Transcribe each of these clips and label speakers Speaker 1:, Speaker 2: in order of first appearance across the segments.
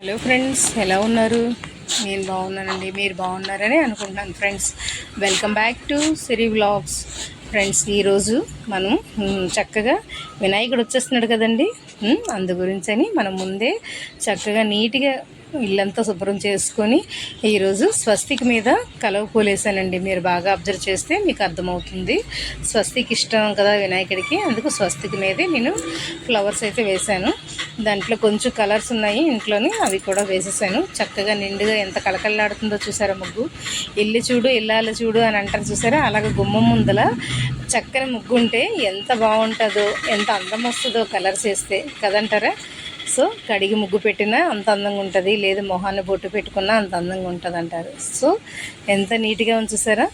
Speaker 1: Hello friends ఎలా ఉన్నారు? నేను బాగున్నానండి మీరు బాగున్నారని అనుకుంటున్నాను friends welcome back to Siri vlogs friends ఈరోజు మనం చక్కగా వినాయకుడు వచ్చేస్తున్నాడు కదండి? అందు గురించి అని మనం ముందే చక్కగా నీట్గా ఇల్లంతా శుభ్రం చేసుకొని ఈరోజు స్వస్తికి మీద కలవ పూలేసానండి. మీరు బాగా అబ్జర్వ్ చేస్తే మీకు అర్థమవుతుంది. స్వస్తికి ఇష్టం కదా వినాయకుడికి. అందుకు స్వస్తికి మీదే నేను ఫ్లవర్స్ అయితే వేశాను. దాంట్లో కొంచెం కలర్స్ ఉన్నాయి. ఇంట్లోని అవి కూడా వేసేసాను. చక్కగా నిండుగా ఎంత కలకల్లాడుతుందో చూసారా ముగ్గు? ఇల్లు చూడు ఇల్లాలు చూడు అని అంటారు చూసారా? అలాగే గుమ్మం ముందల చక్కని ముగ్గు ఉంటే ఎంత బాగుంటుందో ఎంత అందం వస్తుందో కలర్స్ వేస్తే కదంటారా? సో కడిగి ముగ్గు పెట్టినా అంత అందంగా ఉంటుంది లేదు మొహాన్ని బొట్టు పెట్టుకున్నా అంత అందంగా ఉంటుంది అంటారు సో ఎంత నీట్గా ఉంచేసారా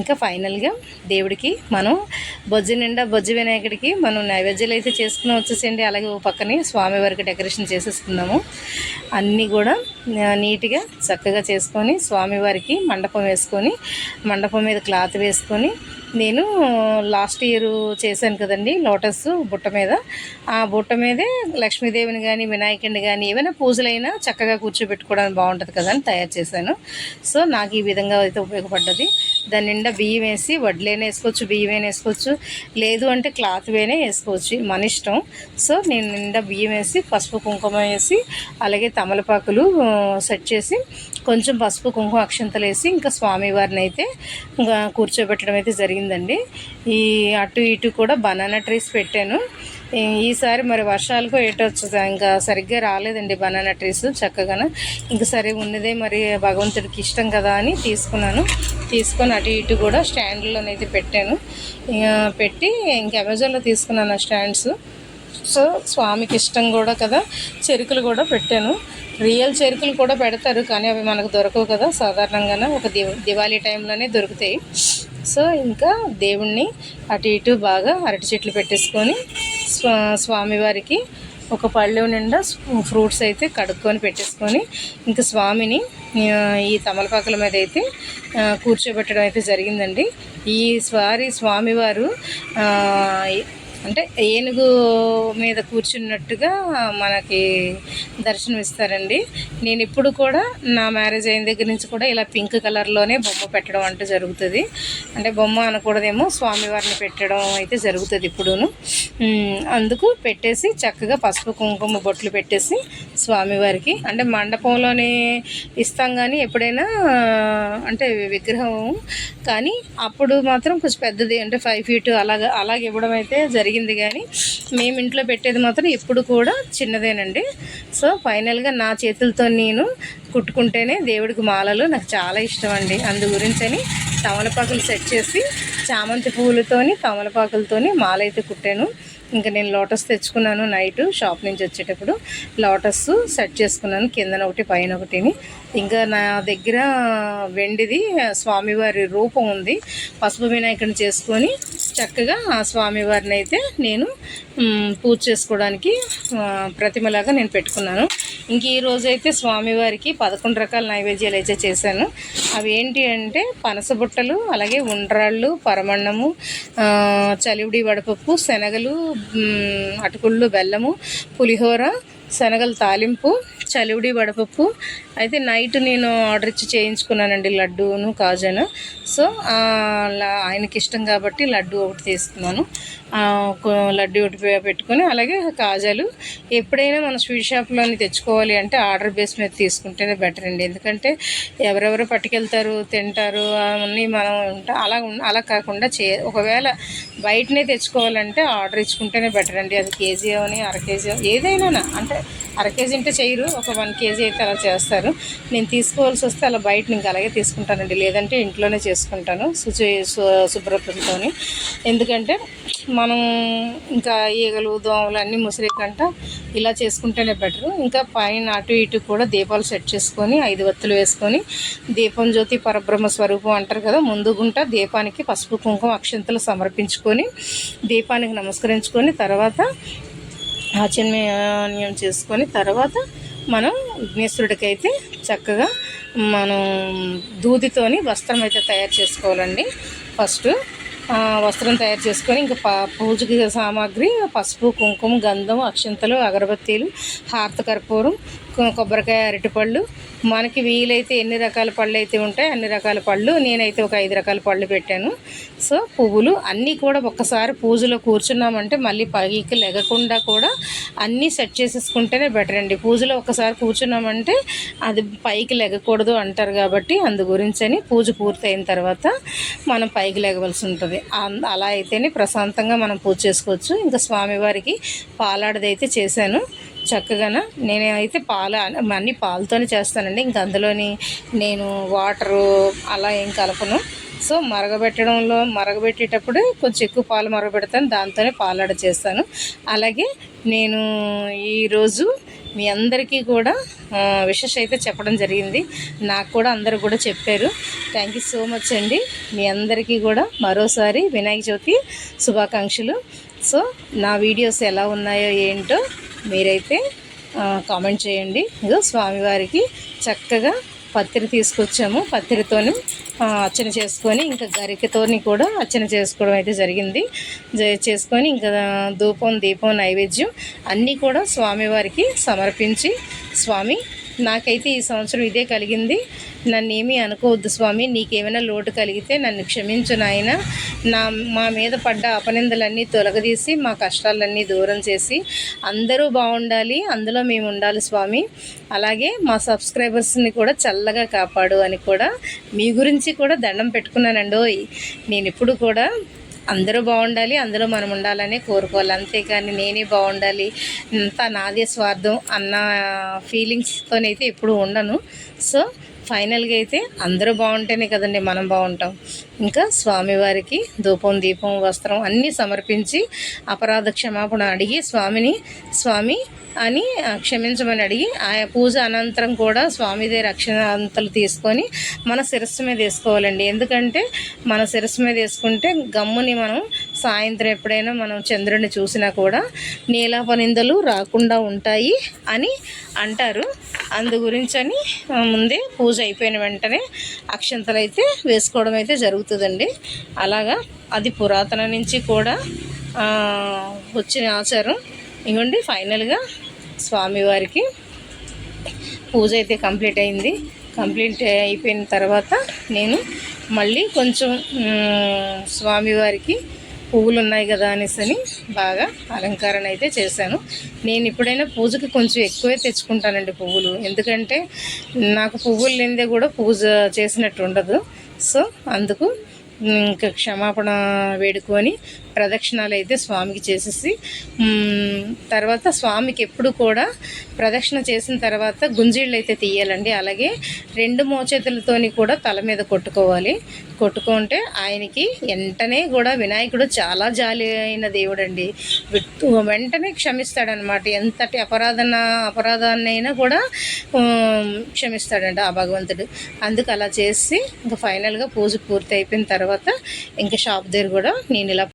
Speaker 1: ఇంకా ఫైనల్గా దేవుడికి మనం బొజ్జి నిండా బొజ్జి వినాయకుడికి మనం నైవేద్యాలు అయితే చేసుకుని వచ్చేసేయండి. అలాగే ఓ పక్కనే స్వామివారికి డెకరేషన్ చేసేసుకుందాము. అన్నీ కూడా నీట్గా చక్కగా చేసుకొని స్వామివారికి మండపం వేసుకొని మండపం మీద క్లాత్ వేసుకొని నేను లాస్ట్ ఇయర్ చేశాను కదండి లోటస్ బుట్ట మీద. ఆ బుట్ట మీదే లక్ష్మీదేవిని కానీ వినాయకుడిని కానీ ఏమైనా పూజలైనా చక్కగా కూర్చోబెట్టుకోవడానికి బాగుంటుంది కదా అని తయారు చేశాను. సో నాకు ఈ విధంగా అయితే ఉపయోగపడ్డది. దాని నిండా బియ్యం వేసి వడ్లేనే వేసుకోవచ్చు బియ్యం వేసుకోవచ్చు. లేదు అంటే క్లాత్ వేనే వేసుకోవచ్చు. మన ఇష్టం. సో నేను నిండా బియ్యం వేసి పసుపు కుంకుమ వేసి అలాగే తమలపాకులు సెట్ చేసి కొంచెం పసుపు కుంకుమ అక్షంతలు వేసి ఇంకా స్వామివారిని అయితే ఇంకా కూర్చోబెట్టడం అయితే జరిగిందండి. ఈ అటు ఇటు కూడా బనానా ట్రీస్ పెట్టాను. ఈసారి మరి వర్షాలకు ఏటో ఇంకా సరిగ్గా రాలేదండి బనానా ట్రీస్ చక్కగా ఇంకా సరే ఉన్నదే మరి భగవంతుడికి ఇష్టం కదా అని తీసుకున్నాను. తీసుకొని అటు ఇటు కూడా స్టాండ్లోనైతే పెట్టాను. ఇక పెట్టి ఇంక అమెజాన్లో తీసుకున్నాను ఆ స్టాండ్స్. సో స్వామికి ఇష్టం కూడా కదా. చెరుకులు కూడా పెట్టాను. రియల్ చెరుకులు కూడా పెడతారు కానీ అవి మనకు దొరకవు కదా. సాధారణంగానే ఒక దివ దివాళీ టైంలోనే దొరుకుతాయి. సో ఇంకా దేవుణ్ణి అటు ఇటు బాగా అరటి చెట్లు పెట్టేసుకొని స్వామివారికి ఒక పళ్ళు నిండా ఫ్రూట్స్ అయితే కడుక్కొని పెట్టేసుకొని ఇంకా స్వామిని ఈ తమలపాకుల మీద అయితే కూర్చోబెట్టడం అయితే జరిగిందండి. ఈ స్వారి స్వామివారు అంటే ఏనుగు మీద కూర్చున్నట్టుగా మనకి దర్శనం ఇస్తారండి. నేను ఇప్పుడు కూడా నా మ్యారేజ్ అయిన దగ్గర నుంచి కూడా ఇలా పింక్ కలర్లోనే బొమ్మ పెట్టడం అంటే జరుగుతుంది. అంటే బొమ్మ అనకూడదేమో స్వామివారిని పెట్టడం అయితే జరుగుతుంది ఇప్పుడును. అందుకు పెట్టేసి చక్కగా పసుపు కుంకుమ బొట్లు పెట్టేసి స్వామివారికి అంటే మండపంలోనే ఇస్తాం కానీ ఎప్పుడైనా అంటే విగ్రహం. కానీ అప్పుడు మాత్రం కొంచెం పెద్దది అంటే ఫైవ్ ఫీట్ అలాగ అలాగ ఇవ్వడం అయితే జరిగింది కానీ మేము ఇంట్లో పెట్టేది మాత్రం ఇప్పుడు కూడా చిన్నదేనండి. సో ఫైనల్గా నా చేతులతో నేను కుట్టుకుంటేనే దేవుడికి మాలలు నాకు చాలా ఇష్టం అండి అందు గురించని తమలపాకులు సెట్ చేసి చామంతి పువ్వులతోని తమలపాకులతోని మాల అయితే కుట్టాను. ఇంకా నేను లోటస్ తెచ్చుకున్నాను నైట్ షాప్ నుంచి వచ్చేటప్పుడు. లోటస్ సెట్ చేసుకున్నాను కిందన ఒకటి పైన ఒకటిని ఇంకా నా దగ్గర వెండిది స్వామివారి రూపం ఉంది. పసుపు వినాయకుడిని చేసుకొని చక్కగా ఆ స్వామివారిని అయితే నేను పూజ చేసుకోవడానికి ప్రతిమలాగా నేను పెట్టుకున్నాను. ఇంక ఈ రోజు అయితే స్వామివారికి పదకొండు రకాల నైవేద్యాలు అయితే చేశాను. అవి ఏంటి అంటే పనస బుట్టలు అలాగే ఉండ్రాళ్ళు పరమన్నము చలివిడి వడపప్పు శనగలు అటుకుళ్ళు బెల్లము పులిహోర శనగల తాలింపు చలివిడి వడపప్పు. అయితే నైట్ నేను ఆర్డర్ ఇచ్చి చేయించుకున్నానండి లడ్డూను కాజాను. సో ఆయనకి ఇష్టం కాబట్టి లడ్డు ఒకటి తీసుకున్నాను. లడ్డు ఒకటి పెట్టుకొని అలాగే కాజాలు. ఎప్పుడైనా మన స్వీట్ షాప్లోని తెచ్చుకోవాలి అంటే ఆర్డర్ బేస్ మీద తీసుకుంటేనే బెటర్ అండి. ఎందుకంటే ఎవరెవరు పట్టుకెళ్తారు తింటారు అవన్నీ మనం అలా అలా కాకుండా చే ఒకవేళ బయటనే తెచ్చుకోవాలంటే ఆర్డర్ ఇచ్చుకుంటేనే బెటర్ అండి. అది కేజీ అని అర కేజీ ఏదైనా అంటే అర కేజీ అంటే చేయరు. ఒక వన్ కేజీ అయితే అలా చేస్తారు. నేను తీసుకోవాల్సి వస్తే అలా బయట ఇంకా అలాగే తీసుకుంటానండి. లేదంటే ఇంట్లోనే చేసుకుంటాను. శుచి శు- శుభ్రతతో ఎందుకంటే మనం ఇంకా ఈగలు దోమలు అన్నీ ముసిరే కంట ఇలా చేసుకుంటేనే బెటర్. ఇంకా పైన అటు ఇటు కూడా దీపాలు సెట్ చేసుకొని ఐదు వత్తులు వేసుకొని దీపం జ్యోతి పరబ్రహ్మ స్వరూపం అంటారు కదా ముందు గుంట దీపానికి పసుపు కుంకుమ అక్షంతలు సమర్పించుకొని దీపానికి నమస్కరించుకొని తర్వాత ఆచరణీయం చేసుకొని తర్వాత మనం విఘ్నేశ్వరుడికి అయితే చక్కగా మనం దూదితోని వస్త్రం అయితే తయారు చేసుకోవాలండి. ఫస్ట్ వస్త్రం తయారు చేసుకొని ఇంకా ప పూజకి సామాగ్రి పసుపు కుంకుమ గంధం అక్షంతలు అగరబత్తీలు హార్త కర్పూరం కొబ్బరికాయ అరటిపళ్ళు. మనకి వీలైతే ఎన్ని రకాల పళ్ళు అయితే ఉంటాయి అన్ని రకాల పళ్ళు నేనైతే ఒక ఐదు రకాల పళ్ళు పెట్టాను. సో పువ్వులు అన్నీ కూడా ఒక్కసారి పూజలో కూర్చున్నామంటే మళ్ళీ పగికి లెగకుండా కూడా అన్నీ సెట్ చేసేసుకుంటేనే బెటర్ అండి. పూజలో ఒకసారి కూర్చున్నామంటే అది పైకి లెగకూడదు అంటారు కాబట్టి అందు గురించి అని పూజ పూర్తయిన తర్వాత మనం పైకి లెగవలసి ఉంటుంది. ఉంటుంది అలా అయితేనే ప్రశాంతంగా మనం పూజ చేసుకోవచ్చు. ఇంకా స్వామివారికి పాలాడదైతే చేశాను. చక్కగాన? నేను అయితే అన్నీ అన్ని పాలతోనే చేస్తానండి. ఇంక అందులోని నేను వాటరు అలా ఏం కలపను. సో మరగబెట్టడంలో మరగబెట్టేటప్పుడు కొంచెం ఎక్కువ పాలు మరగబెడతాను. దాంతోనే పాలాడ చేస్తాను. అలాగే నేను ఈరోజు మీ అందరికీ కూడా విషెస్ అయితే చెప్పడం జరిగింది. నాకు కూడా అందరూ కూడా చెప్పారు. థ్యాంక్ యూ సో మచ్ అండి. మీ అందరికీ కూడా మరోసారి వినాయక చవితి శుభాకాంక్షలు. సో నా వీడియోస్ ఎలా ఉన్నాయో ఏంటో మీరైతే కామెంట్ చేయండి. ఇదో స్వామివారికి చక్కగా పత్తిరి తీసుకొచ్చాము. పత్తిరితోని అర్చన చేసుకొని ఇంకా గరికతోని కూడా అర్చన చేసుకోవడం అయితే జరిగింది. జ- చేసుకొని ఇంకా ధూపం దీపం నైవేద్యం అన్నీ కూడా స్వామివారికి సమర్పించి స్వామి నాకైతే ఈ సంవత్సరం ఇదే కలిగింది. నన్ను ఏమీ అనుకోవద్దు స్వామి నీకేమైనా లోటు కలిగితే నన్ను క్షమించు నాయన. నా మా మీద పడ్డ అపనిందలన్నీ తొలగదీసి మా కష్టాలన్నీ దూరం చేసి అందరూ బాగుండాలి అందులో మేము ఉండాలి స్వామి. అలాగే మా సబ్స్క్రైబర్స్ని కూడా చల్లగా కాపాడు అని కూడా మీ గురించి కూడా దండం పెట్టుకున్నానండోయ్ నేను ఇప్పుడు కూడా అందరూ బాగుండాలి అందులో మనం ఉండాలని కోరుకోవాలి. అంతేకాని నేనే బాగుండాలి అంతా నాదే స్వార్థం అన్న ఫీలింగ్స్తోనైతే ఎప్పుడూ ఉండను. సో ఫైనల్గా అయితే అందరూ బాగుంటేనే కదండి మనం బాగుంటాం. ఇంకా స్వామివారికి ధూపం దీపం వస్త్రం అన్నీ సమర్పించి అపరాధ క్షమాపణ అడిగి స్వామిని స్వామి అని క్షమించమని అడిగి ఆ పూజ అనంతరం కూడా స్వామిదే రక్షణ అంతలు తీసుకొని మన శిరస్సు మీద వేసుకోవాలండి. ఎందుకంటే మన శిరస్సు మీద వేసుకుంటే గమ్ముని మనం సాయంత్రం ఎప్పుడైనా మనం చంద్రుడిని చూసినా కూడా నీలాపనిందలు రాకుండా ఉంటాయి అని అంటారు. అందు గురించని ముందే పూజ అయిపోయిన వెంటనే అక్షంతలు అయితే వేసుకోవడం అయితే జరుగుతుందండి. అలాగా అది పురాతన నుంచి కూడా వచ్చిన ఆచారం. ఇవ్వండి ఫైనల్గా స్వామివారికి పూజ అయితే కంప్లీట్ అయింది. కంప్లీట్ అయిపోయిన తర్వాత నేను మళ్ళీ కొంచెం స్వామివారికి పువ్వులు ఉన్నాయి కదా అనేసి అని బాగా అలంకారణ అయితే చేశాను. నేను ఇప్పుడైనా పూజకి కొంచెం ఎక్కువే తెచ్చుకుంటానండి పువ్వులు. ఎందుకంటే నాకు పువ్వులు లేనిదే కూడా పూజ చేసినట్టు ఉండదు. సో అందుకు ఇంకా క్షమాపణ వేడుకొని ప్రదక్షిణాలు అయితే స్వామికి చేసేసి తర్వాత స్వామికి ఎప్పుడు కూడా ప్రదక్షిణ చేసిన తర్వాత గుంజీళ్ళు అయితే తీయాలండి. అలాగే రెండు మోచేతులతోని కూడా తల మీద కొట్టుకోవాలి. కొట్టుకుంటే ఆయనకి వెంటనే కూడా వినాయకుడు చాలా జాలి అయిన దేవుడండి. వెంటనే క్షమిస్తాడనమాట. ఎంతటి అపరాధన అపరాధాన్నైనా కూడా క్షమిస్తాడంట ఆ భగవంతుడు. అందుకు అలా చేసి ఇంకా ఫైనల్గా పూజ పూర్తి అయిపోయిన తర్వాత ఇంకా షాప్ దగ్గర కూడా నేను ఇలా